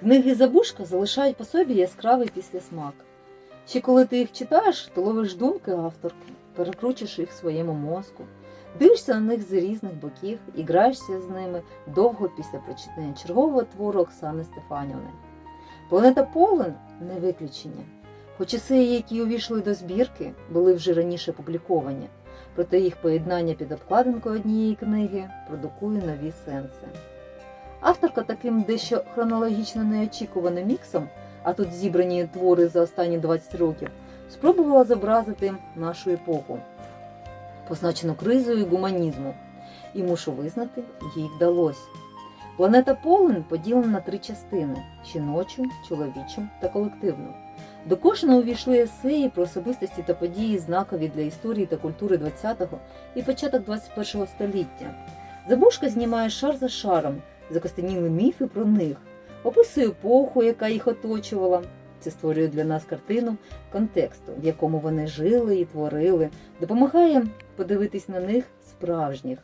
Книги Забушка залишають по собі яскравий післясмак. Ще коли ти їх читаєш, то ловиш думки авторки, перекручуєш їх в своєму мозку, дивишся на них з різних боків і граєшся з ними довго після прочитання чергового твору Оксани Стефанівни. Планета Полен не виключення. Хоч есеї, які увійшли до збірки, були вже раніше публіковані, проте їх поєднання під обкладинкою однієї книги продукує нові сенси. Авторка таким дещо хронологічно неочікуваним міксом, а тут зібрані твори за останні 20 років, спробувала зобразити нашу епоху, позначену кризою гуманізму. І мушу визнати, їй вдалося. Планета Полен поділена на три частини: жіночу, чоловічу та колективну. До кожного увійшли есеї про особистості та події, знакові для історії та культури ХХ і початок ХХІ століття. Забушка знімає шар за шаром, закостеніли міфи про них, описує епоху, яка їх оточувала. Це створює для нас картину контексту, в якому вони жили і творили, допомагає подивитись на них справжніх,